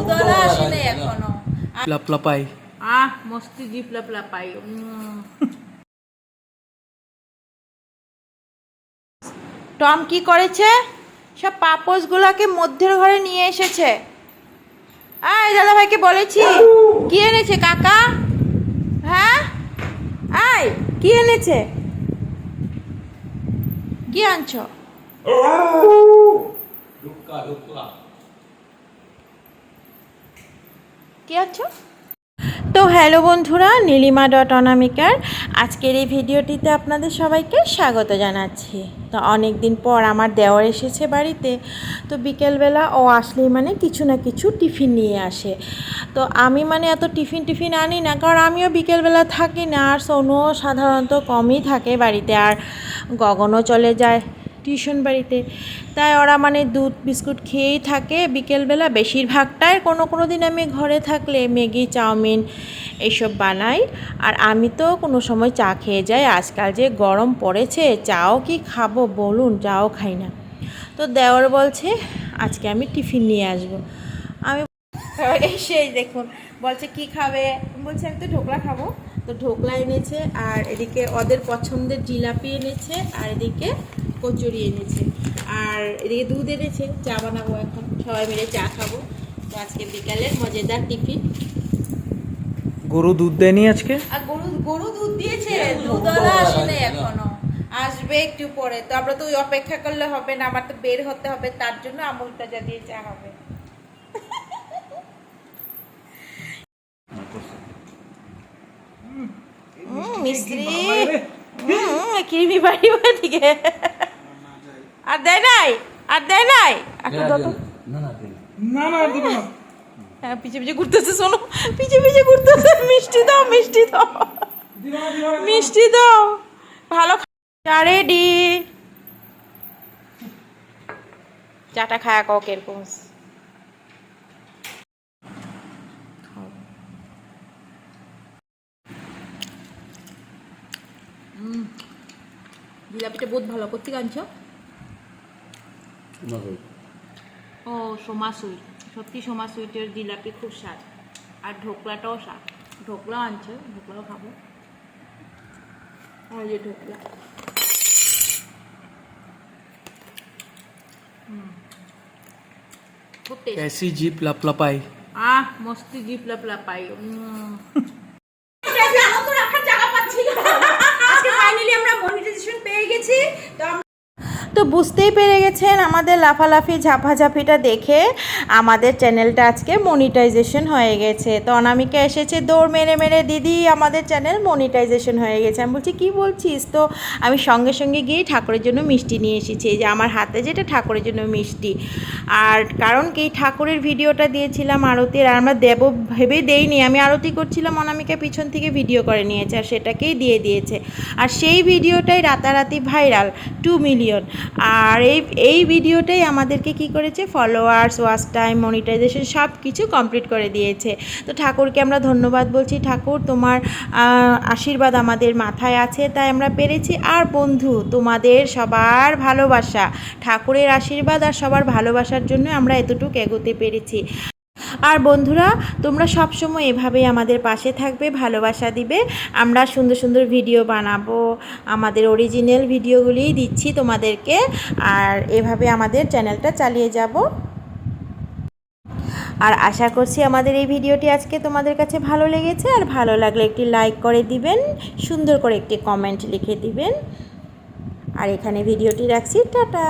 দুধওয়ালা আসে নাই এখনও। লাপলাপাই আহ মস্তি জিপ লাপলা টম কি করেছে? সব পাপোশগুলোকে মধ্যের ঘরে নিয়ে এসেছে। আয় দাদা ভাইকে বলেছি। কি এনেছে কাকা? হ্যাঁ? আয় কি এনেছে? কি আনছো? কি আনছো তো হ্যালো বন্ধুরা, নীলিমা ডট অনামিকার। আজকের এই ভিডিওটিতে আপনাদের সবাইকে স্বাগত জানাচ্ছি। তো অনেক দিন পর আমার দেওয়ার এসেছে বাড়িতে, তো বিকেলবেলা ও আসলেই মানে কিছু না কিছু টিফিন নিয়ে আসে। তো আমি মানে এত টিফিন টিফিন আনি না, কারণ আমিও বিকেলবেলা থাকি না, আর সোনুও সাধারণত কমই থাকে বাড়িতে, আর গগনও চলে যায়। টিউশন বাড়িতে। তাই ওরা মানে দুধ, বিস্কুট খেয়েই থাকে। বিকেলবেলা বেশিরভাগটাই কোনো কোনো দিন আমি ঘরে থাকলে ম্যাগি, চাউমিন এইসব বানাই। আর আমি তো কোনো সময় চা খেয়ে যাই। আজকাল যে গরম পড়েছে, চাও কি খাব বলুন, চাও খাই না। তো দেওয়ার বলছে, আজকে আমি টিফিন নিয়ে আসব। আমি সেই দেখুন বলছে কি খাবে? বলছে আমি তো ঢোকলা খাব। তো ঢোকলা এনেছে আর এদিকে ওদের পছন্দের জিলাপি এনেছে আর এদিকে কচুরি এনেছে। আর এদিকে দুধ এনেছে চা বানাবো এখন। সবাই মিলে চা খাব। তো আজকে বিকালের মজাদার টিফিন। গরু দুধ দেয়নি আজকে? আর গরু গরু দুধ দিয়েছে দুধওয়ালা আসে নাই এখনও। আসবে একটু পরে। তো আমরা তো ওই অপেক্ষা করলে হবে না আমার তো বের হতে হবে তার জন্য আমুল তাজা দিয়ে চা হবে। মিস্ত্রি। হুম কিরমি বাড়ি দিকে আর দেয় নাই? আর দেয় নাই। না না না হ্যাঁ পিছে পিছে ঘুরতেছে শোনো। পিছে পিছে ঘুরতেছে। মিষ্টি দাও মিষ্টি দাও। মিষ্টি দাও। ভালো রেডি চাটা খায়া কাও কীরকম। জিলাপিটা বহুত ভালো করতে আনছো ও সোমা সুইট সত্যি সোমা সুইটের জিলাপি খুব স্বাদ আর ঢোকলাটাও স্বাদ ঢোকলা আনছে ঢোকলাও খাবো আর এই যে ঢোকলা হুম। খুব টেস্ট कैसी जीप लपलपाई আহ মস্তি জিপ লাপলা তো বুঝতেই পেরে গেছেন আমাদের লাফালাফি, ঝাপাঝাপিটা দেখে আমাদের চ্যানেলটা আজকে মনিটাইজেশন হয়ে গেছে। তো অনামিকা এসেছে, দৌড় মেরে মেরে, দিদি, আমাদের চ্যানেল মনিটাইজেশন হয়ে গেছে। আমি বলছি, কী বলছিস তো? আমি সঙ্গে সঙ্গে গিয়ে ঠাকুরের জন্য মিষ্টি নিয়ে এসেছি, এই যে আমার হাতে যেটা ঠাকুরের জন্য মিষ্টি। আর কারণ কি, ঠাকুরের ভিডিওটা দিয়েছিলাম আরতির, আর আমরা দেব ভেবে দেইনি। আমি আরতি করছিলাম, অনামিকা পিছন থেকে ভিডিও করে নিয়েছে, আর সেটাকেই দিয়ে দিয়েছে। আর সেই ভিডিওটাই রাতারাতি ভাইরাল টু মিলিয়ন আর এই এই ভিডিওটাই আমাদেরকে কি করেছে? ফলোয়ার্স ওয়াচ টাইম মনিটাইজেশন সব কিছু কমপ্লিট করে দিয়েছে। তো ঠাকুরকে আমরা ধন্যবাদ বলছি। ঠাকুর, তোমার আশীর্বাদ আমাদের মাথায় আছে, তাই আমরা পেরেছি। আর বন্ধু, তোমাদের সবার ভালোবাসা, ঠাকুরের আশীর্বাদ আর সবার ভালোবাসার জন্য আমরা এতটুকু এগোতে পেরেছি। আর বন্ধুরা, তোমরা সব সময় এভাবেই আমাদের পাশে থাকবে, ভালোবাসা দিবে। আমরা সুন্দর সুন্দর ভিডিও বানাবো। আমাদের অরিজিনাল ভিডিওগুলিই দিচ্ছি তোমাদেরকে। আর এভাবে আমাদের চ্যানেলটা চালিয়ে যাব। আর আশা করছি আমাদের এই ভিডিওটি আজকে তোমাদের কাছে ভালো লেগেছে। আর ভালো লাগলে একটি লাইক করে দিবেন, সুন্দর করে একটি কমেন্ট লিখে দিবেন। আর এখানে ভিডিওটি রাখছি। টাটা!